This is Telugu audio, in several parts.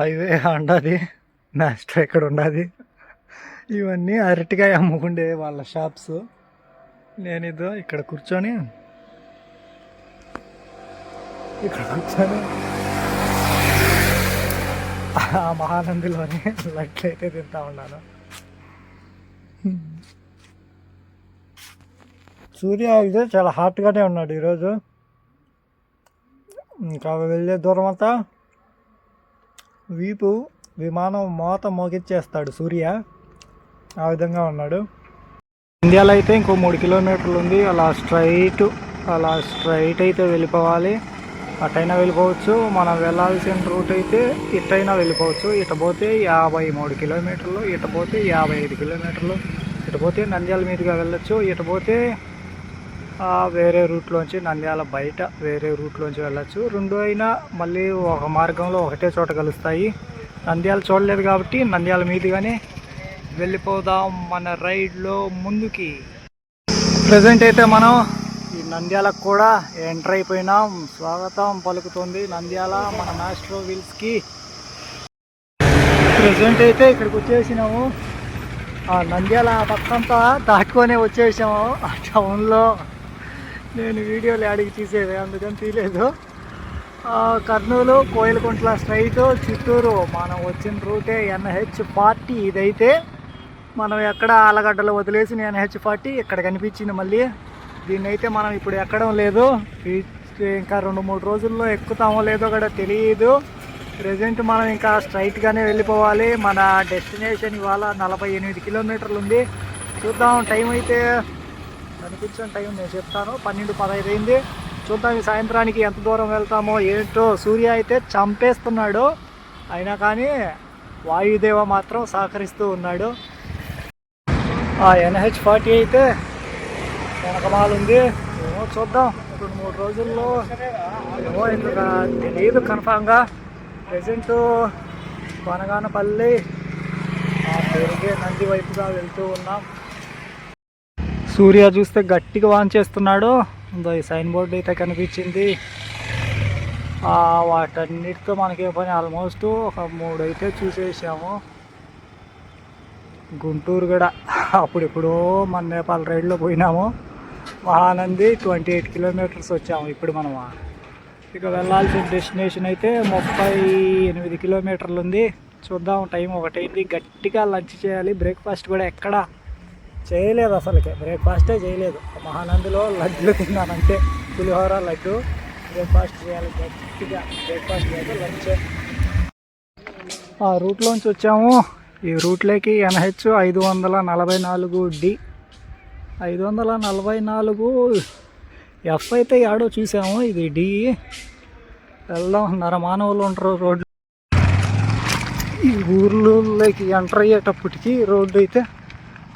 హైవే ఉండదు నెక్స్ట్ ఎక్కడ ఉండదు? ఇవన్నీ అరటికాయ అమ్ముకుండే వాళ్ళ షాప్స్. నేను ఇదో ఇక్కడ కూర్చొని ఇక్కడ కూర్చొని ఆ మహానందిలోని లడ్లు అయితే తింటా ఉన్నాను. సూర్య అయితే చాలా హాట్గానే ఉన్నాడు ఈరోజు. ఇంకా వెళ్ళే దూరం అంతా వీపు విమానం మోత మోగిచ్చేస్తాడు సూర్య. ఆ విధంగా ఉన్నాడు. ఇండియాలో అయితే ఇంకో మూడు కిలోమీటర్లు ఉంది. అలా స్ట్రైట్ అలా స్ట్రైట్ అయితే వెళ్ళిపోవాలి. అటైనా వెళ్ళిపోవచ్చు. మనం వెళ్ళాల్సిన రూట్ అయితే ఇటైనా వెళ్ళిపోవచ్చు. ఇట పోతే యాభై మూడు కిలోమీటర్లు ఇట పోతే యాభై ఐదు కిలోమీటర్లు ఇటు పోతే నంద్యాల మీదుగా వెళ్ళొచ్చు. ఇటు పోతే వేరే రూట్లోంచి నంద్యాల బయట వేరే రూట్లోంచి వెళ్ళచ్చు. రెండు అయినా మళ్ళీ ఒక మార్గంలో ఒకటే చోట కలుస్తాయి. నంద్యాల చూడలేదు కాబట్టి నంద్యాల మీదుగానే వెళ్ళిపోదాం మన రైడ్లో ముందుకి. ప్రజెంట్ అయితే మనం ఈ నంద్యాలకు కూడా ఎంటర్ అయిపోయినాం. స్వాగతం పలుకుతుంది నంద్యాల మన మాస్ట్రో విల్స్కి ప్రజెంట్ అయితే ఇక్కడికి వచ్చేసినాము. నంద్యాల పక్కంతా దాటుకొనే వచ్చేసాము ఆ టౌన్లో నేను వీడియోలు యాడికి తీసేది అందుకని తీయలేదు కర్నూలు కోయిలకుంట్ల స్ట్రైట్ చిత్తూరు. మనం వచ్చిన రూటే ఎన్హెచ్ ఫార్టీ ఇదైతే మనం ఎక్కడ ఆలగడ్డలో వదిలేసిన ఎన్హెచ్ ఫార్టీ ఇక్కడ కనిపించింది మళ్ళీ. దీన్ని అయితే మనం ఇప్పుడు ఎక్కడం లేదు. ఇంకా రెండు మూడు రోజుల్లో ఎక్కుతామో లేదో కూడా తెలియదు. ప్రజెంట్ మనం ఇంకా స్ట్రైట్గానే వెళ్ళిపోవాలి. మన డెస్టినేషన్ ఇవాళ నలభై ఎనిమిది కిలోమీటర్లు ఉంది. చూద్దాం టైం అయితే కనిపించిన టైం నేను చెప్తాను. పన్నెండు పదహైదు అయింది. చూద్దాం ఈ సాయంత్రానికి ఎంత దూరం వెళ్తామో ఏంటో. సూర్య అయితే చంపేస్తున్నాడు. అయినా కానీ వాయుదేవ మాత్రం సహకరిస్తూ ఉన్నాడు. ఆ ఎన్హెచ్ ఫార్టీ అయితే వెనకమాల ఉంది ఏమో చూద్దాం. రెండు మూడు రోజుల్లో ఏమో ఇంకా తెలియదు కన్ఫామ్గా. ప్రజెంట్ వనగానపల్లి ఆ పెరిగే నంది వైపుగా వెళ్తూ ఉన్నాం. సూర్య చూస్తే గట్టిగా వాన్ చేస్తున్నాడు. ఈ సైన్ బోర్డు అయితే కనిపించింది. వాటన్నిటితో మనకే పని? ఆల్మోస్ట్ ఒక మూడు అయితే చూసేసాము. గుంటూరు కూడా అప్పుడిప్పుడు మన నేపాల్ రైడ్లో పోయినాము. మహానంది ట్వంటీ ఎయిట్ కిలోమీటర్స్ వచ్చాము ఇప్పుడు మనం ఇక వెళ్ళాల్సిన డెస్టినేషన్ అయితే ముప్పై ఎనిమిది కిలోమీటర్లు ఉంది. చూద్దాం టైం ఒకటైంది. గట్టిగా లంచ్ చేయాలి. బ్రేక్ఫాస్ట్ కూడా ఎక్కడ? చేయలేదు అసలుకే. బ్రేక్ఫాస్టే చేయలేదు. మహానందిలో లడ్లు తిన్నాను పులిహోర లడ్డు బ్రేక్ఫాస్ట్ చేయాలి. గట్టిగా బ్రేక్ఫాస్ట్ చేయాలి లంచ్. ఆ రూట్లోంచి వచ్చాము. ఈ రూట్లోకి ఎన్హెచ్ ఐదు వందల నలభై నాలుగు డి. ఐదు వందల నలభై నాలుగు ఎఫ్ అయితే యాడో చూసాము. ఇది డి. వెళ్దాం. నరమానవులు ఉంటారు రోడ్లు. ఈ ఊర్లోకి ఎంటర్ అయ్యేటప్పటికి రోడ్డు అయితే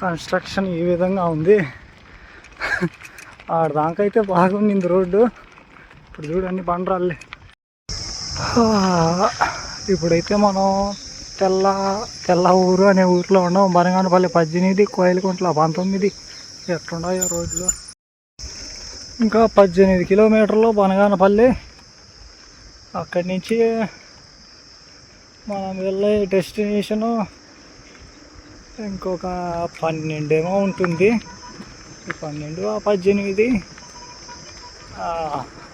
కన్స్ట్రక్షన్ ఈ విధంగా ఉంది. ఆడదాకైతే బాగుంది రోడ్డు. ఇప్పుడు చూడండి బండరాళ్ళే. ఇప్పుడైతే మనం తెల్ల తెల్ల ఊరు అనే ఊరిలో ఉన్నాం. బనగానపల్లి పద్దెనిమిది కోయలకుంట్ల పంతొమ్మిది. ఎట్లున్నాయో రోడ్లు. ఇంకా పద్దెనిమిది కిలోమీటర్లు బనగానపల్లి. అక్కడి నుంచి మనం వెళ్ళే డెస్టినేషను ఇంకొక పన్నెండేమో ఉంటుంది. పన్నెండు పద్దెనిమిది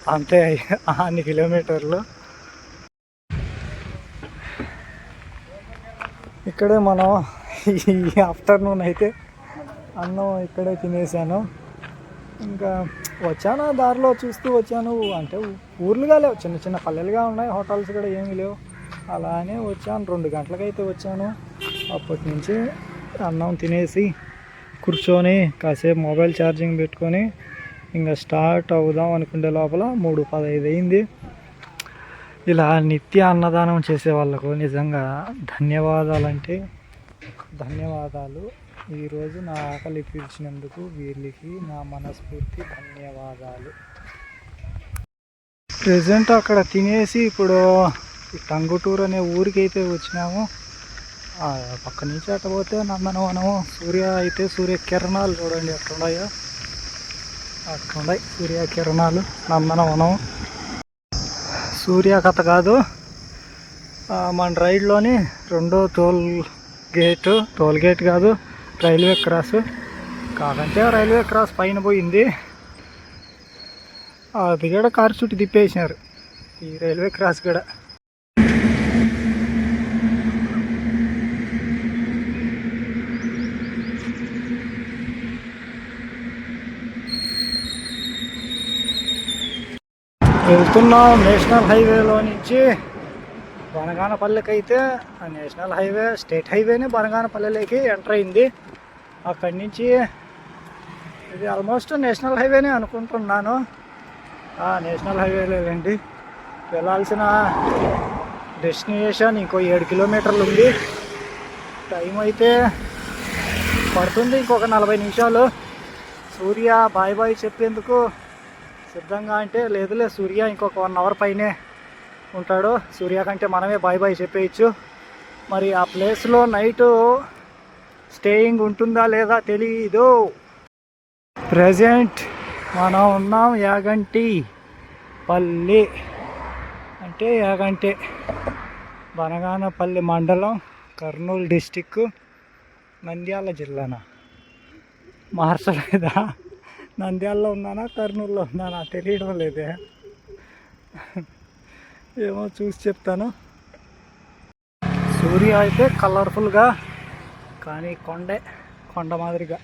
అంతే అన్ని కిలోమీటర్లు. ఇక్కడే మనం ఈ ఆఫ్టర్నూన్ అయితే అన్నం ఇక్కడే తినేసాను. ఇంకా వచ్చాను దారిలో చూస్తూ వచ్చాను. అంటే ఊర్లుగా లేవు చిన్న చిన్న పల్లెలుగా ఉన్నాయి హోటల్స్ కూడా ఏమీ లేవు. అలానే వచ్చాను రెండు గంటలకైతే వచ్చాను. అప్పటి నుంచి అన్నం తినేసి కూర్చొని కాసేపు మొబైల్ ఛార్జింగ్ పెట్టుకొని ఇంకా స్టార్ట్ అవుదాం అనుకునే లోపల మూడు పదహైదు అయింది. ఇలా నిత్య అన్నదానం చేసే వాళ్ళకు నిజంగా ధన్యవాదాలంటే ధన్యవాదాలు. ఈరోజు నా ఆకలి తీర్చినందుకు వీళ్ళకి నా మనస్ఫూర్తి ధన్యవాదాలు. ప్రజెంట్ అక్కడ తినేసి ఇప్పుడు టంగుటూరు అనే ఊరికి అయితే వచ్చినాము. పక్క నుంచి అటు పోతే నందనవనము సూర్య అయితే సూర్య కిరణాలు చూడండి ఎట్లున్నాయో అట్లున్నాయి సూర్య కిరణాలు. నందనవనం సూర్య కథ కాదు. మన రైడ్లోని రెండో టోల్ గేట్ టోల్ గేట్ కాదు రైల్వే క్రాస్. కాదంటే రైల్వే క్రాస్ పైన పోయింది. అది కూడా కారు చుట్టూ తిప్పేసినారు. ఈ రైల్వే క్రాస్ కూడా. వెళ్తున్నాం నేషనల్ హైవేలో నుంచి బనగానపల్లెకి అయితే ఆ నేషనల్ హైవే స్టేట్ హైవేనే బనగానపల్లిలోకి ఎంటర్ అయింది. అక్కడి నుంచి ఇది ఆల్మోస్ట్ నేషనల్ హైవేనే అనుకుంటున్నాను. ఆ, నేషనల్ వెళ్ళండి. వెళ్ళాల్సిన డెస్టినేషన్ ఇంకో ఏడు కిలోమీటర్లు ఉంది. టైం అయితే పడుతుంది ఇంకొక నలభై నిమిషాలు. సూర్య బాయ్ బాయ్ చెప్పేందుకు సిద్ధంగా అంటే లేదులే సూర్య ఇంకొక వన్ అవర్ పైనే ఉంటాడు. సూర్య కంటే మనమే బాయ్ బాయ్ చెప్పేయచ్చు. మరి ఆ ప్లేస్లో నైట్ స్టేయింగ్ ఉంటుందా లేదా తెలీదు. ప్రజెంట్ మనం ఉన్నాం యాగంటి పల్లి. అంటే యాగంటి బనగానపల్లి మండలం కర్నూలు డిస్టిక్ నంద్యాల జిల్లానా? మార్చలేదా నంద్యాలలో ఉన్నానా కర్నూలులో ఉన్నానా తెలియడం లేదే. ఏమో చూసి చెప్తాను. సూర్య అయితే కలర్ఫుల్గా కానీ కొండే కొండ మాదిరిగా.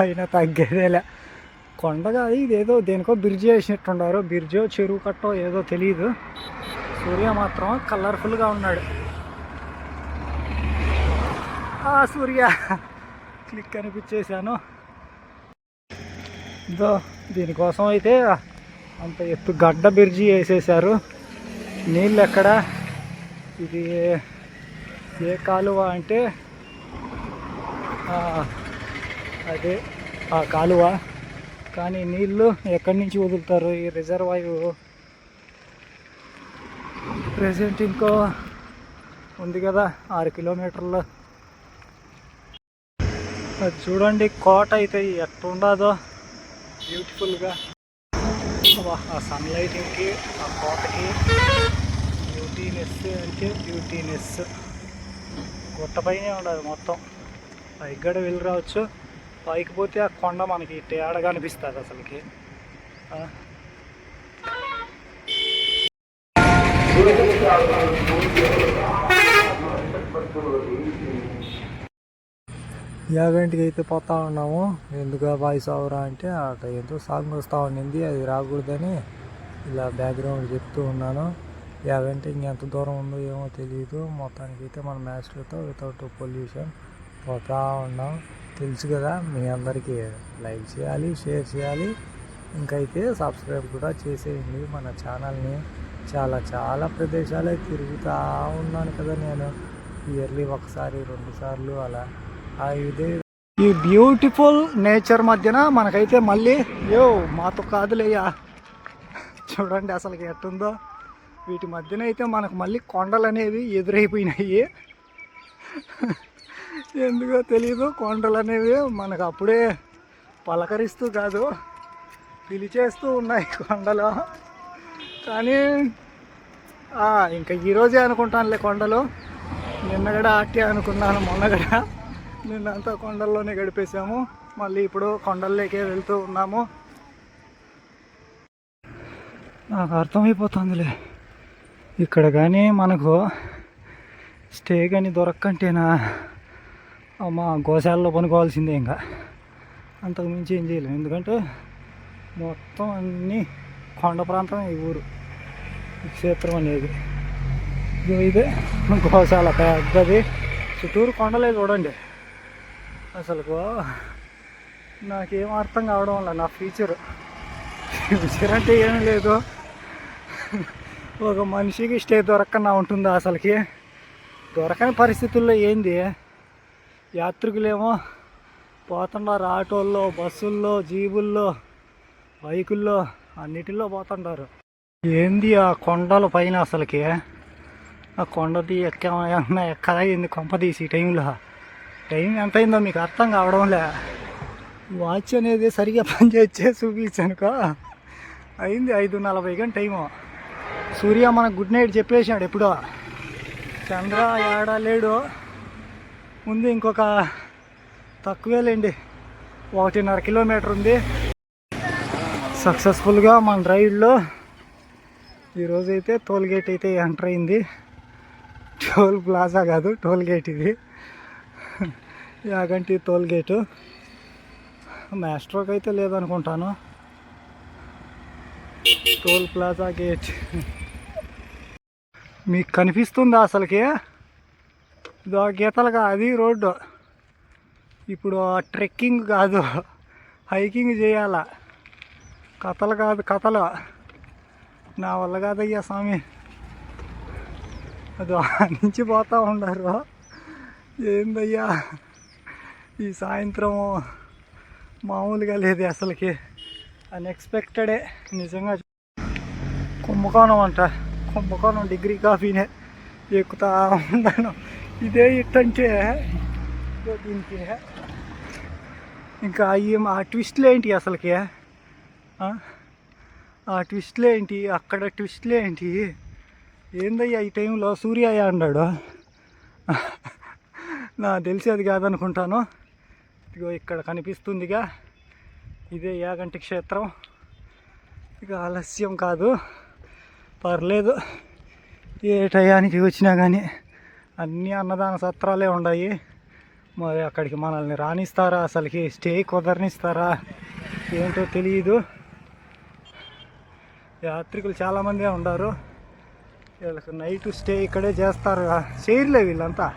అయినా తగ్గేదేలే. కొండ కాదు ఇదేదో దేనికో బ్రిడ్జ్ వేసినట్టున్నారు. బ్రిడ్జో చెరువు కట్టో ఏదో తెలియదు సూర్య మాత్రం కలర్ఫుల్గా ఉన్నాడు. ఆ సూర్య! క్లిక్ అనిపించేసాను ఇదో దీనికోసం అయితే అంత ఎత్తు గడ్డ బిర్జీ వేసేసారు నీళ్ళు ఎక్కడ? ఇది ఏ కాలువ అంటే అదే ఆ కాలువ. కానీ నీళ్ళు ఎక్కడి నుంచి వదులుతారు ఈ రిజర్వాయు? ప్రెసెంట్ ఇంకో ఉంది కదా ఆరు కిలోమీటర్లు. అది చూడండి కోట అయితే ఎట్టుండదో. బ్యూటిఫుల్గా ఆ సన్ లైటింగ్కి ఆ కోటకి బ్యూటీనెస్ అంటే బ్యూటీనెస్ గుట్టపైనే ఉండదు మొత్తం. పైకి కూడా వెళ్ళి రావచ్చు. పైకి పోతే ఆ కొండ మనకి తేడాగా అనిపిస్తుంది అసలుకి. ఆ. యాగంటికి అయితే పోతా ఉన్నాము. ఎందుకు వాయిస్ అవరా అంటే అక్కడ ఎంతో సాంగ్ వస్తూ ఉండింది అది రాకూడదని ఇలా బ్యాక్గ్రౌండ్ చెప్తూ ఉన్నాను. యాగంటి ఇంకెంత దూరం ఉందో ఏమో తెలియదు మొత్తానికి అయితే మన మ్యాచ్లతో వితౌట్ పొల్యూషన్ పోతా ఉన్నాం. తెలుసు కదా మీ అందరికీ లైక్ చేయాలి షేర్ చేయాలి. ఇంకైతే సబ్స్క్రైబ్ కూడా చేసేయండి మన ఛానల్ని. చాలా చాలా ప్రదేశాలే తిరుగుతూ ఉన్నాను కదా నేను. ఇయర్లీ ఒకసారి రెండు సార్లు అలా ఇది. ఈ బ్యూటిఫుల్ నేచర్ మధ్యన మనకైతే మళ్ళీ యో మాతో కాదులేయ్యా చూడండి అసలు ఎట్టుందో. వీటి మధ్యన అయితే మనకు మళ్ళీ కొండలు అనేవి ఎదురైపోయినాయి. ఎందుకో తెలియదు కొండలు అనేవి మనకు అప్పుడే పలకరిస్తూ కాదు పిలిచేస్తూ ఉన్నాయి కొండలు. కానీ ఇంకా ఈరోజే అనుకుంటానులే కొండలు. నిన్నగడ కూడా ఆటే అనుకున్నాను మొన్న కూడా నిన్నంతా కొండల్లోనే గడిపేసాము మళ్ళీ ఇప్పుడు కొండల్లోకే వెళ్తూ ఉన్నాము. నాకు అర్థమైపోతుందిలే. ఇక్కడ కానీ మనకు స్టే కానీ దొరక్కంటేనా? మా గోశాలలో పనుకోవాల్సిందే ఇంకా. అంతకు మించి ఏం చేయలేము ఎందుకంటే మొత్తం అన్నీ కొండ ప్రాంతం ఈ ఊరు. క్షేత్రం అనేది. ఇదే. గోశాల పెద్దది. చుట్టూరు కొండలే చూడండి. అసలు నాకేం అర్థం కావడం వల్ల నా ఫ్యూచర్. ఫ్యూచర్ అంటే ఏం లేదు. ఒక మనిషికి స్టే దొరకకుండా ఉంటుందా అసలుకి? దొరకని పరిస్థితుల్లో ఏంది? యాత్రికులేమో పోతున్నారు ఆటోల్లో బస్సుల్లో జీబుల్లో బైకుల్లో అన్నిటిలో పోతుంటారు ఏంది ఆ కొండల పైన అసలుకి? ఆ కొండ ఎక్కమైనా ఎక్కదా అయింది కొంప తీసి ఈ టైంలో. టైం ఎంత అయిందో మీకు అర్థం కావడంలే. వాచ్ అనేది సరిగా పనిచేసే చూపించానుకో. అయింది ఐదు నలభై కానీ టైము. సూర్య మనకు గుడ్ నైట్ చెప్పేసాడు ఎప్పుడో. చంద్ర ఏడా లేడు? ముందు ఇంకొక తక్కువేలేండి ఒకటిన్నర కిలోమీటర్ ఉంది. సక్సెస్ఫుల్గా మన రైడ్లో. ఈరోజైతే టోల్గేట్ టోల్ గేట్ అయితే ఎంటర్ అయింది. టోల్ ప్లాజా కాదు టోల్ గేట్ ఇది. Yaganti toll gate. మ్యాస్ట్రోక్ అయితే లేదనుకుంటాను. టోల్ ప్లాజా గేట్ మీకు కనిపిస్తుందా అసలుకి? ఇదో గీతలుగా అది రోడ్డు. ఇప్పుడు ట్రెక్కింగ్ కాదు హైకింగ్ చేయాల. కథలు కాదు కథలు. నా వల్ల కాదయ్యా స్వామి. అది నుంచి పోతూ ఉండరు ఏందయ్యా? ఈ సాయంత్రం మామూలుగా లేదు అసలుకి. అన్ఎక్స్పెక్టెడే నిజంగా కుంభకోణం అంట. కుంభకోణం డిగ్రీ కాఫీనే ఎక్కుతా ఉన్నాను ఇదే ఇట్టంటే దీనికి. ఇంకా ఈ ఆ ట్విస్ట్లు ఏంటి అసలుకి? ఆ? ఆ ట్విస్ట్లు ఏంటి? అక్కడ ట్విస్ట్లు ఏంటి? ఏందయ్యా ఈ టైంలో? సూర్య అన్నాడు. నా తెలిసేది కాదనుకుంటాను. ఇదిగో ఇక్కడ కనిపిస్తుందిగా. ఇదే యాగంటి క్షేత్రం. ఇక ఆలస్యం కాదు. పర్లేదు. ఏ టయానికి వచ్చినా కానీ అన్నీ అన్నదాన సత్రాలే ఉన్నాయి మరి అక్కడికి మనల్ని రాణిస్తారా అసలుకి స్టే కుదరనిస్తారా? ఏంటో తెలియదు యాత్రికులు చాలామందే ఉన్నారు వీళ్ళకి నైట్ స్టే ఇక్కడే చేస్తారు. చేయలేదు వీళ్ళంతా.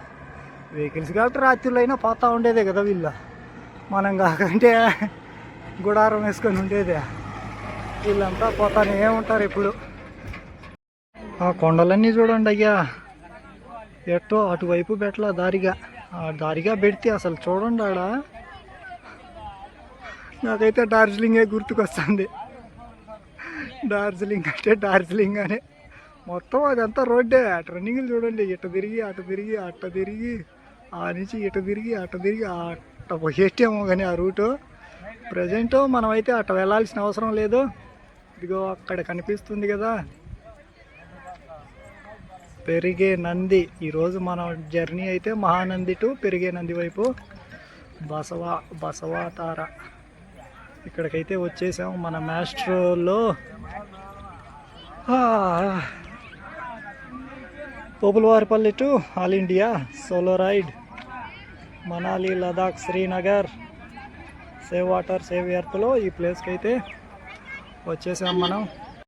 వెహికల్స్ కాబట్టి రాత్రులు అయినా పోతా ఉండేదే కదా వీళ్ళు. మనం కాకంటే గుడారం వేసుకొని ఉండేదే. వీళ్ళంతా పోతానే ఉంటారు ఇప్పుడు ఆ కొండలన్నీ చూడండి అయ్యా. ఎట్టో అటువైపు పెట్టలా దారిగా. ఆ దారిగా పెడితే అసలు చూడండి ఆడ. నాకైతే డార్జిలింగే గుర్తుకొస్తుంది. డార్జిలింగ్ అంటే డార్జిలింగ్ అనే. మొత్తం అదంతా రోడ్డే. ట్రన్నింగ్లు చూడండి. ఇటు తిరిగి అటు తిరిగి అట్ట తిరిగి. ఆ నుంచి ఇటు తిరిగి అటు తిరిగి అట్ట పోయేటేమో కానీ ఆ రూటు. ప్రజెంట్ మనమైతే అట్ట వెళ్ళాల్సిన అవసరం లేదు. ఇదిగో అక్కడ కనిపిస్తుంది కదా. పెరిగే నంది. ఈరోజు మన జర్నీ అయితే మహానంది టు పెరిగే నంది వైపు. బసవ బసవాతార. ఇక్కడికైతే వచ్చేసాము మన మ్యాస్ట్రోలో Populavaripalli to all India solo ride. Manali Ladakh Srinagar save water save ఎర్త్లో ఈ ప్లేస్కి అయితే వచ్చేసాం మనం.